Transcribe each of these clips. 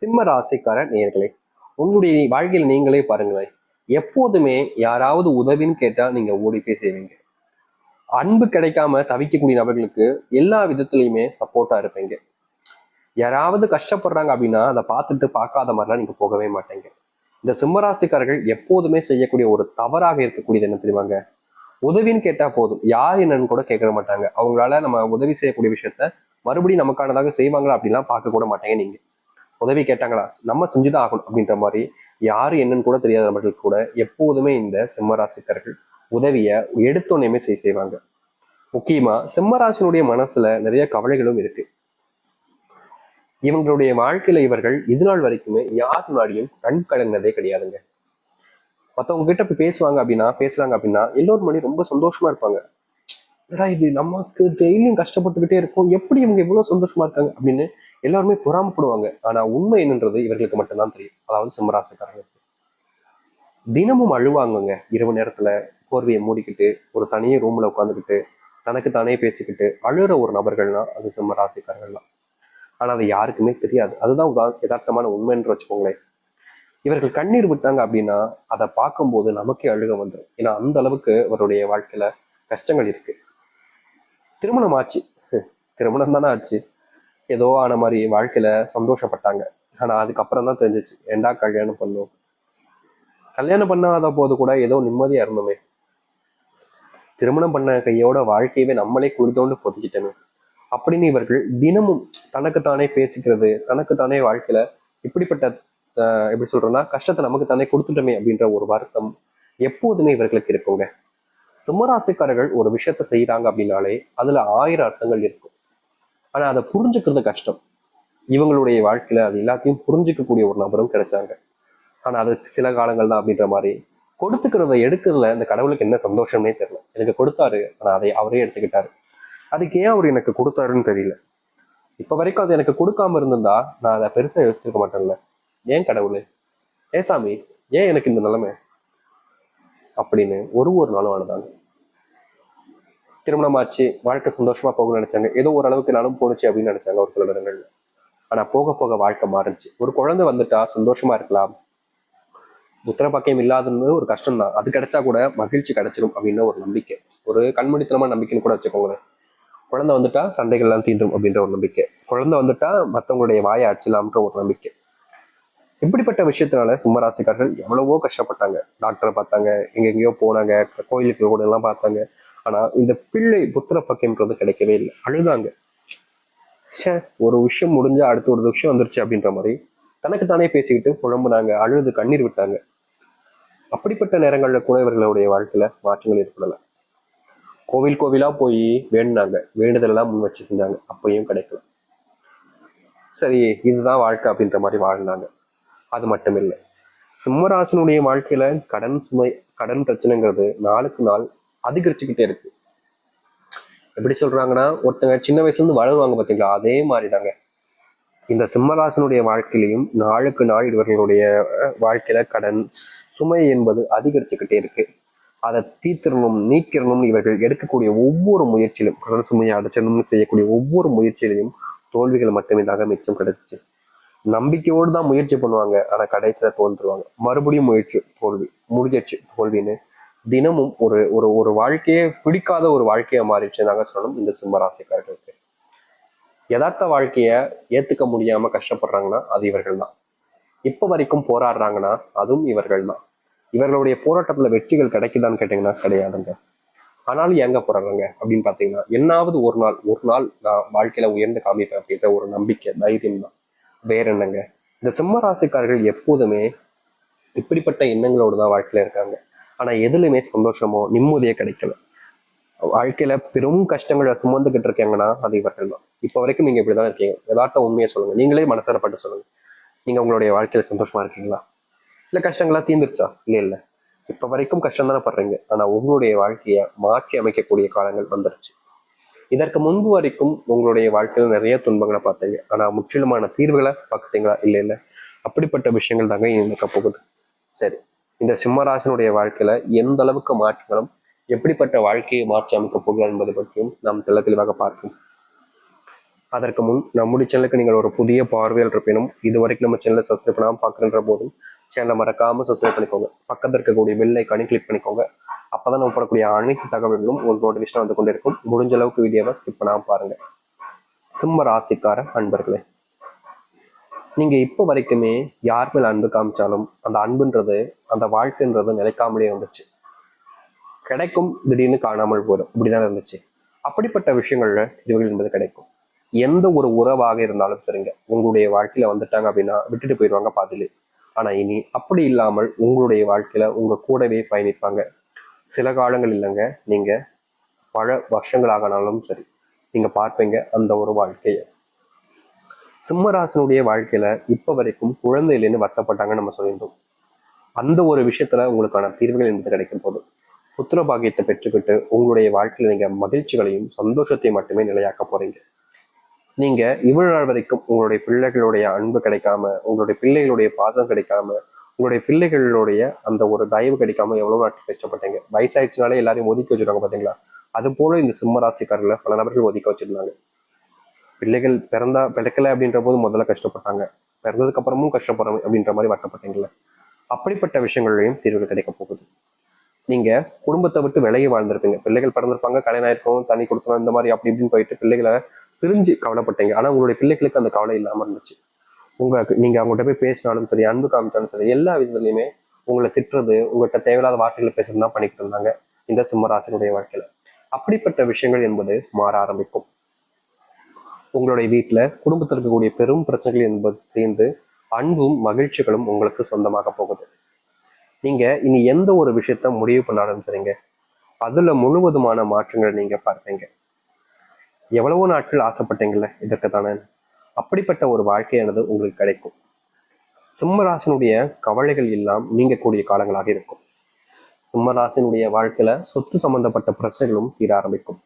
சிம்ம ராசிக்கார நேர்களை உங்களுடைய வாழ்க்கையில் நீங்களே பாருங்களேன். எப்போதுமே யாராவது உதவின்னு கேட்டா நீங்க ஓடி போய் செய்வீங்க அன்பு கிடைக்காம தவிக்கக்கூடிய நபர்களுக்கு எல்லா விதத்துலயுமே சப்போர்ட்டா இருப்பீங்க. யாராவது கஷ்டப்படுறாங்க அப்படின்னா அதை பார்த்துட்டு பார்க்காத மாதிரிலாம் நீங்க போகவே மாட்டீங்க. இந்த சிம்மராசிக்காரர்கள் எப்போதுமே செய்யக்கூடிய ஒரு தவறாக இருக்கக்கூடியது என்ன தெரியுமாங்க? உதவின்னு கேட்டா போதும். யார் என்னன்னு கூட கேட்க மாட்டாங்க. அவங்களால நம்ம உதவி செய்யக்கூடிய விஷயத்த மறுபடியும் நமக்கானதாக செய்வாங்களா அப்படின்லாம் பார்க்க கூட மாட்டாங்க நீங்க. உதவி கேட்டாங்களா? நம்ம செஞ்சுதான் ஆகணும் அப்படின்ற மாதிரி யாரு என்னன்னு கூட தெரியாத நபர்கள் கூட எப்போதுமே இந்த சிம்மராசிக்காரர்கள் உதவியை எடுத்தோன்னே செய் செய்வாங்க. முக்கியமா சிம்மராசினுடைய மனசுல நிறைய கவலைகளும் இருக்கு. இவங்களுடைய வாழ்க்கையில இவர்கள் இதுநாள் வரைக்குமே யார் முன்னாடியும் கண் கலங்கினதே கிடையாதுங்க. மத்தவங்க கிட்ட போய் பேசுவாங்க அப்படின்னா பேசுறாங்க அப்படின்னா எல்லோரும் மணி ரொம்ப சந்தோஷமா இருப்பாங்க. இது நமக்கு டெய்லியும் கஷ்டப்பட்டுக்கிட்டே இருக்கும். எப்படி இவங்க இவ்வளவு சந்தோஷமா இருக்காங்க அப்படின்னு எல்லாருமே பொறாமப்படுவாங்க. ஆனா உண்மை என்னன்றது இவர்களுக்கு மட்டும்தான் தெரியும். அதாவது சிம்மராசிக்காரங்களுக்கு தினமும் அழுவாங்கங்க. இரவு நேரத்துல போர்வையை மூடிக்கிட்டு ஒரு தனிய ரூம்ல உட்காந்துக்கிட்டு தனக்கு தானே பேசிக்கிட்டு அழுகிற ஒரு நபர்கள்னா அது சிம்ம ராசிக்காரர்கள் தான் ஆனா அது யாருக்குமே தெரியாது. அதுதான் யதார்த்தமான உண்மைன்னு வச்சுக்கோங்களேன். இவர்கள் கண்ணீர் விட்டாங்க அப்படின்னா அதை பார்க்கும்போது நமக்கே அழுக வந்துடும் ஏன்னா அந்த அளவுக்கு அவருடைய வாழ்க்கையில கஷ்டங்கள் இருக்கு. திருமணம் ஆச்சு. திருமணம் தானே ஆச்சு. ஏதோ ஆன மாதிரி வாழ்க்கையில சந்தோஷப்பட்டாங்க. ஆனா அதுக்கப்புறம் தான் தெரிஞ்சிச்சு ஏண்டா கல்யாணம் பண்ணும்? கல்யாணம் பண்ணாத போது கூட ஏதோ நிம்மதியா இருந்தோமே. திருமணம் பண்ண கையோட வாழ்க்கையவே நம்மளே குறித்தோண்டு பொதிக்கிட்டோமே அப்படின்னு இவர்கள் தினமும் தனக்குத்தானே பேசிக்கிறது தனக்குத்தானே வாழ்க்கையில இப்படிப்பட்ட எப்படி சொல்றேன்னா கஷ்டத்தை நமக்கு தானே கொடுத்துட்டோமே அப்படின்ற ஒரு வருத்தம் எப்போதுமே இவர்களுக்கு இருக்குங்க. சிம்மராசிக்காரர்கள் ஒரு விஷயத்த செய்யறாங்க அப்படின்னாலே அதுல ஆயிரம் அர்த்தங்கள் இருக்கும். ஆனால் அதை புரிஞ்சுக்கிறது கஷ்டம். இவங்களுடைய வாழ்க்கையில் அது எல்லாத்தையும் புரிஞ்சுக்கக்கூடிய ஒரு நபரும் கிடைச்சாங்க. ஆனால் அது சில காலங்கள் தான் அப்படின்ற மாதிரி. கொடுத்துக்கிறத எடுக்கிறதுல இந்த கடவுளுக்கு என்ன சந்தோஷம்னே தெரியல. எனக்கு கொடுத்தாரு ஆனால் அதை அவரே எடுத்துக்கிட்டாரு. அதுக்கு ஏன் அவர் எனக்கு கொடுத்தாருன்னு தெரியல. இப்போ வரைக்கும் அது எனக்கு கொடுக்காம இருந்திருந்தா நான் அதை பெருசாக யோசிச்சிருக்க மாட்டேன்ல. ஏன் கடவுள்? ஏசாமி சாமி ஏன் எனக்கு இந்த நிலைமை? அப்படின்னு ஒரு ஒரு நாளும் திருமணம் ஆச்சு வாழ்க்கை சந்தோஷமா போகணும்னு நினைச்சாங்க. ஏதோ ஓரளவுக்கு நானும் போணுச்சு அப்படின்னு நினைச்சாங்க ஒரு சில இடங்கள்ல ஆனா போக போக வாழ்க்கை மாறிச்சு. ஒரு குழந்தை வந்துட்டா சந்தோஷமா இருக்கலாம். புத்திர பாக்கியம் இல்லாதது ஒரு கஷ்டம் தான் அது கிடைச்சா கூட மகிழ்ச்சி கிடைச்சிரும் அப்படின்னு ஒரு நம்பிக்கை. ஒரு கண்மணித்தனமான நம்பிக்கைன்னு கூட வச்சுக்கோங்களேன். குழந்தை வந்துட்டா சண்டைகள் எல்லாம் தீண்டும் அப்படின்ற ஒரு நம்பிக்கை. குழந்தை வந்துட்டா மற்றவங்களுடைய வாயை அடிச்சலாம்ன்ற ஒரு நம்பிக்கை. இப்படிப்பட்ட விஷயத்தினால சிம்மராசிக்காரர்கள் எவ்வளவோ கஷ்டப்பட்டாங்க. டாக்டரை பார்த்தாங்க எங்கெங்கேயோ போனாங்க கோயிலுக்கு கூட எல்லாம் பார்த்தாங்க. ஆனா இந்த பிள்ளை புத்திர பக்கியம்ன்றது கிடைக்கவே இல்லை. அழுதாங்க. ச்சே. ஒரு விஷயம் முடிஞ்சா அடுத்த ஒரு விஷயம் வந்துருச்சு அப்படின்ற மாதிரி தனக்கு தானே பேசிக்கிட்டு புழம்புனாங்க அழுது கண்ணீர் விட்டாங்க. அப்படிப்பட்ட நேரங்கள்ல கூட இவர்களுடைய வாழ்க்கையில மாற்றங்கள் ஏற்படல. கோவில் கோவிலா போய் வேண்டுனாங்க. வேண்டுதல் எல்லாம் முன் வச்சு செஞ்சாங்க. அப்பயும் கிடைக்கல. சரி இதுதான் வாழ்க்கை அப்படின்ற மாதிரி வாழ்ந்தாங்க. அது மட்டும் இல்லை. சிம்மராசனுடைய வாழ்க்கையில கடன் சுமை கடன் பிரச்சனைங்கிறது நாளுக்கு நாள் அதிகரிச்சுக்கிட்டே இருக்கு. எப்படி சொல்றாங்கன்னா ஒருத்தங்க சின்ன வயசுல இருந்து வளருவாங்க பாத்தீங்களா? அதே மாதிரிதாங்க. இந்த சிம்மராசனுடைய வாழ்க்கையிலையும் நாளுக்கு நாள் இவர்களுடைய வாழ்க்கையில கடன் சுமை என்பது அதிகரிச்சுக்கிட்டே இருக்கு. அதை தீர்த்திடணும் நீக்கிடணும்னு இவர்கள் எடுக்கக்கூடிய ஒவ்வொரு முயற்சியிலும் கடன் சுமையை அடைச்சணும்னு செய்யக்கூடிய ஒவ்வொரு முயற்சியிலையும் தோல்விகள் மட்டுமே தாங்க மிச்சம் கிடைச்சிச்சு. நம்பிக்கையோடு தான் முயற்சி பண்ணுவாங்க. ஆனா கடைசியில தோன்றுவாங்க மறுபடியும் முயற்சி தோல்வி முடிஞ்சிச்சு தோல்வின்னு தினமும் ஒரு ஒரு ஒரு வாழ்க்கையே பிடிக்காத ஒரு வாழ்க்கையை மாறிடுச்சு நாங்க சொல்லணும். இந்த சிம்மராசிக்காரர்களுக்கு யதார்த்த வாழ்க்கையை ஏத்துக்க முடியாம கஷ்டப்படுறாங்கன்னா அது இவர்கள் தான் இப்ப வரைக்கும் போராடுறாங்கன்னா அதுவும் இவர்கள் தான் இவர்களுடைய போராட்டத்துல வெற்றிகள் கிடைக்குதான்னு கேட்டீங்கன்னா கிடையாதுங்க. ஆனாலும் ஏங்க போறாங்க அப்படின்னு பாத்தீங்கன்னா என்னாவது ஒரு நாள் ஒரு நாள் நான் வாழ்க்கையில உயர்ந்து காமிப்பேன் அப்படின்ற ஒரு நம்பிக்கை தைரியம் தான். வேற என்னங்க? இந்த சிம்ம ராசிக்காரர்கள் எப்போதுமே இப்படிப்பட்ட எண்ணங்களோடு தான் வாழ்க்கையில இருக்காங்க. ஆனால் எதுலையுமே சந்தோஷமோ நிம்மதியோ கிடைக்கல. வாழ்க்கையில பெரும் கஷ்டங்களை சுமந்துக்கிட்டு இருக்கீங்கன்னா அது இவர்கள் தான். இப்போ வரைக்கும் நீங்க இப்படிதான் இருக்கீங்க. யதார்த்த உண்மையை சொல்லுங்க. நீங்களே மனசாரப்பட்டு சொல்லுங்க. நீங்க உங்களுடைய வாழ்க்கையில சந்தோஷமா இருக்கீங்களா? இல்ல கஷ்டங்களா தீர்ந்துருச்சா இல்ல இல்ல. இப்ப வரைக்கும் கஷ்டம் தானே படுறீங்க. ஆனா உங்களுடைய வாழ்க்கைய மாற்றி அமைக்கக்கூடிய காலங்கள் வந்துருச்சு. இதற்கு முன்பு வரைக்கும் உங்களுடைய வாழ்க்கையில நிறைய துன்பங்களை பார்த்தீங்க. ஆனா முற்றிலுமான தீர்வுகளை பார்த்தீங்களா இல்ல இல்ல. அப்படிப்பட்ட விஷயங்கள் தாங்க இருக்க போகுது. சரி. இந்த சிம்மராசனுடைய வாழ்க்கையில எந்த அளவுக்கு மாற்றங்களும் எப்படிப்பட்ட வாழ்க்கையை மாற்றி அமைக்கப் போகிறார் என்பதை பற்றியும் நாம் தெள்ள தெளிவாக பார்ப்போம். அதற்கு முன் நம்முடைய சேனலுக்கு நீங்கள் ஒரு புதிய பார்வையில் இருப்பினும் இது வரைக்கும் நம்ம சேனலை சப்ஸ்கிரைப் பண்ணாமல் பார்க்குற போதும் சேனலை மறக்காம சப்ஸ்கிரைப் பண்ணிக்கோங்க. பக்கத்தில் இருக்கக்கூடிய பெல் கணி கிளிக் பண்ணிக்கோங்க. அப்பதான் நம்ம போடக்கூடிய அனைத்து தகவல்களும் உங்களுக்கு நோட்டிஃபிகேஷன் வந்து கொண்டிருக்கும். முடிஞ்ச அளவுக்கு வீடியோவை ஸ்கிப் பண்ணாமல் பாருங்க. சிம்ம ராசிக்கார அன்பர்களே நீங்க இப்போ வரைக்குமே யார் மேல அன்பு காமிச்சாலும் அந்த அன்புன்றது அந்த வாழ்க்கைன்றது நிலைக்காமலே இருந்துச்சு. கிடைக்கும் திடீர்னு காணாமல் போயிடும். இப்படிதான் இருந்துச்சு. அப்படிப்பட்ட விஷயங்கள்ல தெரிவுகள் என்பது கிடைக்கும். எந்த ஒரு உறவாக இருந்தாலும் சரிங்க. உங்களுடைய வாழ்க்கையில வந்துட்டாங்க அப்படின்னா விட்டுட்டு போயிடுவாங்க பாதிலே ஆனா இனி அப்படி இல்லாமல் உங்களுடைய வாழ்க்கையில உங்க கூடவே பயணிப்பாங்க. சில காலங்கள் இல்லைங்க. நீங்க பல வருஷங்களாகனாலும் சரி. நீங்க பார்ப்பீங்க அந்த ஒரு வாழ்க்கையை. சிம்மராசனுடைய வாழ்க்கையில இப்ப வரைக்கும் குழந்தை இல்லைன்னு வருத்தப்பட்டாங்கன்னு நம்ம சொல்லியிருந்தோம். அந்த ஒரு விஷயத்துல உங்களுக்கான தீர்வுகள் என்பது கிடைக்கும் போது புத்திர பாகியத்தை பெற்றுக்கிட்டு உங்களுடைய வாழ்க்கையில நீங்க மகிழ்ச்சிகளையும் சந்தோஷத்தையும் மட்டுமே நிலையாக்க போறீங்க. நீங்க இவ்வளவு நாள் வரைக்கும் உங்களுடைய பிள்ளைகளுடைய அன்பு கிடைக்காம உங்களுடைய பிள்ளைகளுடைய பாசம் கிடைக்காம உங்களுடைய பிள்ளைகளுடைய அந்த ஒரு தயவு கிடைக்காம எவ்வளவு நாட்கள் கஷ்டப்பட்டீங்க? வயசாயிடுச்சுனாலே எல்லாரையும் ஒதுக்கி வச்சிருக்காங்க பாத்தீங்களா? அது போல இந்த சிம்ம ராசிக்காரர்களை பல நபர்கள் ஒதுக்க வச்சிருந்தாங்க. பிள்ளைகள் பிறந்தா பிறக்கலை அப்படின்ற போது முதல்ல கஷ்டப்பட்டாங்க. பிறந்ததுக்கு அப்புறமும் கஷ்டப்படுறோம் அப்படின்ற மாதிரி வருத்தப்பட்டீங்களே அப்படிப்பட்ட விஷயங்களையும் தீர்வுகள் கிடைக்க போகுது. நீங்க குடும்பத்தை விட்டு விலகி வாழ்ந்திருப்பீங்க. பிள்ளைகள் பிறந்திருப்பாங்க கல்யாணம் ஆயிருக்கும் தண்ணி கொடுத்தணும் இந்த மாதிரி அப்படி இப்படின்னு போயிட்டு பிள்ளைகளை பிரிஞ்சு கவலைப்பட்டீங்க. ஆனா உங்களுடைய பிள்ளைகளுக்கு அந்த கவலை இல்லாம இருந்துச்சு. உங்களுக்கு நீங்க அவங்ககிட்ட போய் பேசினாலும் சரி அன்பு காமிச்சாலும் சரி எல்லா விதத்துலையுமே உங்களை திட்டுறது உங்கள்கிட்ட தேவையில்லாத வார்த்தைகளை பேசுறது தான் பண்ணிக்கிட்டு இருந்தாங்க இந்த சிம்மராசனுடைய வாழ்க்கையில. அப்படிப்பட்ட விஷயங்கள் என்பது மாற ஆரம்பிக்கும். உங்களுடைய வீட்டுல குடும்பத்தில் இருக்கக்கூடிய பெரும் பிரச்சனைகள் என்பது தீர்ந்து அன்பும் மகிழ்ச்சிகளும் உங்களுக்கு சொந்தமாக போகுது. நீங்க இனி எந்த ஒரு விஷயத்த முடிவு பண்ணாலும் சரிங்க. அதுல முழுவதுமான மாற்றங்களை நீங்க பார்ப்பீங்க. எவ்வளவோ நாட்கள் ஆசைப்பட்டீங்களே இதற்கு தானே. அப்படிப்பட்ட ஒரு வாழ்க்கையானது உங்களுக்கு கிடைக்கும். சிம்மராசனுடைய கவலைகள் எல்லாம் நீங்கக்கூடிய காலங்களாக இருக்கும். சிம்மராசனுடைய வாழ்க்கையில சொத்து சம்பந்தப்பட்ட பிரச்சனைகளும் தீர ஆரம்பிக்கும்.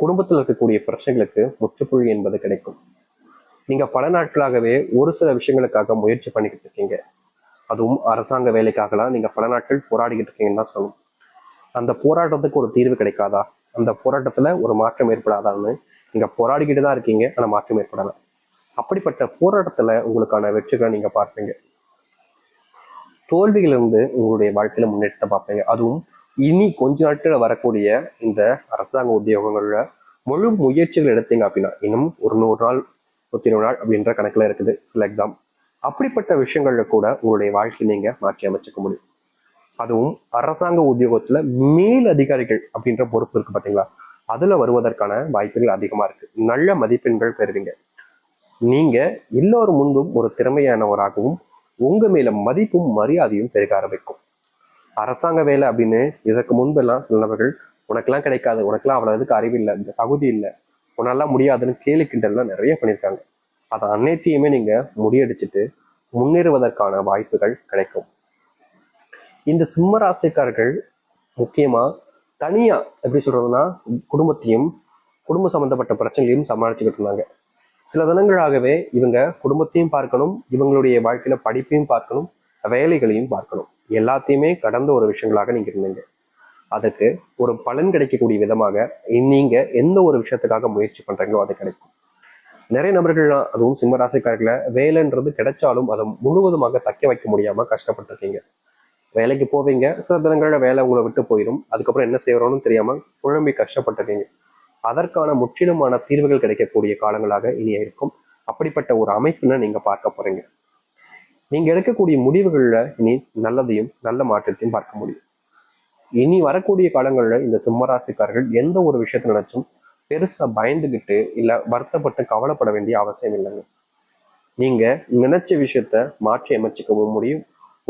குடும்பத்தில் இருக்கக்கூடிய பிரச்சனைகளுக்கு முற்றுப்புள்ளி என்பது கிடைக்கும். நீங்க பல நாட்களாகவே ஒரு சில விஷயங்களுக்காக முயற்சி பண்ணிக்கிட்டு இருக்கீங்க. அதுவும் அரசாங்க வேலைக்காகலாம் நீங்க பல நாட்கள் போராடிக்கிட்டு இருக்கீங்கன்னு தான் சொல்லணும். அந்த போராட்டத்துக்கு ஒரு தீர்வு கிடைக்காதா? அந்த போராட்டத்துல ஒரு மாற்றம் ஏற்படாதான்னு நீங்க போராடிக்கிட்டு தான் இருக்கீங்க. ஆனா மாற்றம் ஏற்படலை. அப்படிப்பட்ட போராட்டத்துல உங்களுக்கான வெற்றிகளை நீங்க பார்ப்பீங்க. தோல்வியிலிருந்து உங்களுடைய வாழ்க்கையில முன்னேற்றத்தை பார்ப்பீங்க. அதுவும் இனி கொஞ்ச நாட்கள் வரக்கூடிய இந்த அரசாங்க உத்தியோகங்களில் முழு முயற்சிகள் எடுத்தீங்க அப்படின்னா இன்னும் ஒரு நூறு நாள் நூற்றி நூறு நாள் அப்படின்ற கணக்கில் இருக்குது சில எக்ஸாம் அப்படிப்பட்ட விஷயங்களில் கூட உங்களுடைய வாழ்க்கையை நீங்கள் மாற்றி அமைச்சுக்க முடியும். அதுவும் அரசாங்க உத்தியோகத்தில் மேல் அதிகாரிகள் அப்படின்ற பொறுப்பு இருக்கு பார்த்தீங்களா அதில் வருவதற்கான வாய்ப்புகள் அதிகமாக இருக்கு. நல்ல மதிப்பெண்கள் பெறுவீங்க. நீங்கள் எல்லோரும் முன்பும் ஒரு திறமையானவராகவும் உங்கள் மேல மதிப்பும் மரியாதையும் பெருக ஆரம்பிக்கும். அரசாங்க வேலை அப்படின்னு இதற்கு முன்பெல்லாம் சில நபர்கள் உனக்கெல்லாம் கிடைக்காது உனக்கெல்லாம் அவ்வளோ இதுக்கு அறிவு இல்லை இந்த தகுதி இல்லை உன்னாலாம் முடியாதுன்னு கேலி கிண்டல்லாம் நிறைய பண்ணியிருக்காங்க. அதை அனைத்தையுமே நீங்கள் முடியடிச்சுட்டு முன்னேறுவதற்கான வாய்ப்புகள் கிடைக்கும். இந்த சிம்ம ராசிக்காரர்கள் முக்கியமாக தனியாக எப்படி சொல்கிறதுன்னா குடும்பத்தையும் குடும்ப சம்மந்தப்பட்ட பிரச்சனைகளையும் சமாளிச்சுக்கிட்டு இருந்தாங்க. சில தினங்களாகவே இவங்க குடும்பத்தையும் பார்க்கணும் இவங்களுடைய வாழ்க்கையில் படிப்பையும் பார்க்கணும் வேலைகளையும் பார்க்கணும். எல்லாத்தையுமே கடந்த ஒரு விஷயங்களாக நீங்க இருந்தீங்க. அதுக்கு ஒரு பலன் கிடைக்கக்கூடிய விதமாக நீங்க எந்த ஒரு விஷயத்துக்காக முயற்சி பண்றீங்களோ அது கிடைக்கும். நிறைய நபர்கள் அதுவும் சிம்மராசிக்காரர்களை வேலைன்றது கிடைச்சாலும் அதை முழுவதுமாக தக்க வைக்க முடியாம கஷ்டப்பட்டிருக்கீங்க. வேலைக்கு போவீங்க சில தினங்களில் வேலை உங்களை விட்டு போயிடும் அதுக்கப்புறம் என்ன செய்யறோம்னு தெரியாம குழம்பி கஷ்டப்பட்டிருக்கீங்க. அதற்கான முற்றிலுமான தீர்வுகள் கிடைக்கக்கூடிய காலங்களாக இனி இருக்கும். அப்படிப்பட்ட ஒரு அமைப்புன்னு நீங்க பார்க்க போறீங்க. நீங்கள் எடுக்கக்கூடிய முடிவுகளில் இனி நல்லதையும் நல்ல மாற்றத்தையும் பார்க்க முடியும். இனி வரக்கூடிய காலங்களில் இந்த சிம்மராசிக்காரர்கள் எந்த ஒரு விஷயத்தை நினைச்சும் பெருசாக பயந்துகிட்டு இல்லை வருத்தப்பட்டு கவலைப்பட வேண்டிய அவசியம் இல்லைங்க. நீங்கள் நினைச்ச விஷயத்த மாற்றி அமைச்சிக்கவும் முடியும்.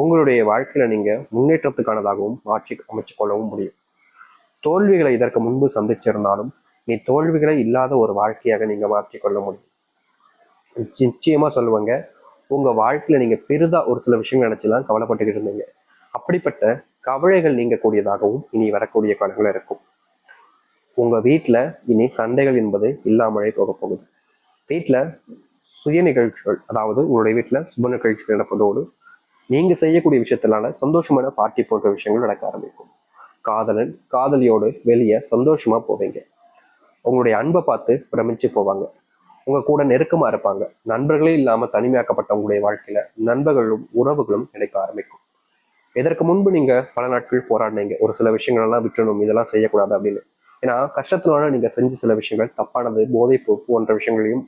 உங்களுடைய வாழ்க்கையில நீங்க முன்னேற்றத்துக்கானதாகவும் மாற்றி அமைச்சு கொள்ளவும் முடியும். தோல்விகளை இதற்கு முன்பு சந்திச்சிருந்தாலும் நீ தோல்விகளை இல்லாத ஒரு வாழ்க்கையாக நீங்க மாற்றிக்கொள்ள முடியும். நிச்சயமா சொல்லுவாங்க உங்க வாழ்க்கையில நீங்க பெரிதா ஒரு சில விஷயங்கள் நினச்சிலாம் கவலைப்பட்டுக்கிட்டு இருந்தீங்க. அப்படிப்பட்ட கவலைகள் நீங்க கூடியதாகவும் இனி வரக்கூடிய காலங்கள் இருக்கும். உங்க வீட்டுல இனி சண்டைகள் என்பது இல்லாமலே போக போகுது. வீட்டுல சுய நிகழ்ச்சிகள் அதாவது உங்களுடைய வீட்டுல சுப நிகழ்ச்சிகள் நடப்பதோடு நீங்க செய்யக்கூடிய விஷயத்தினால சந்தோஷமான பார்ட்டி போன்ற விஷயங்கள் நடக்க ஆரம்பிக்கும். காதலன் காதலியோடு வெளியே சந்தோஷமா போவீங்க. உங்களுடைய அன்பை பார்த்து பிரமிச்சு போவாங்க. உங்க கூட நெருக்கமா இருப்பாங்க. நண்பர்களே இல்லாம தனிமையாக்கப்பட்டவங்களுடைய வாழ்க்கையில நண்பர்களும் உறவுகளும் கிடைக்க ஆரம்பிக்கும். இதற்கு முன்பு நீங்க பல நாட்கள் போராடினீங்க. ஒரு சில விஷயங்கள் எல்லாம் விட்டுணும் இதெல்லாம் செய்யக்கூடாது அப்படின்னு. ஏன்னா கஷ்டத்தினால நீங்க செஞ்ச சில விஷயங்கள் தப்பானது போதைப்பு போன்ற விஷயங்களையும்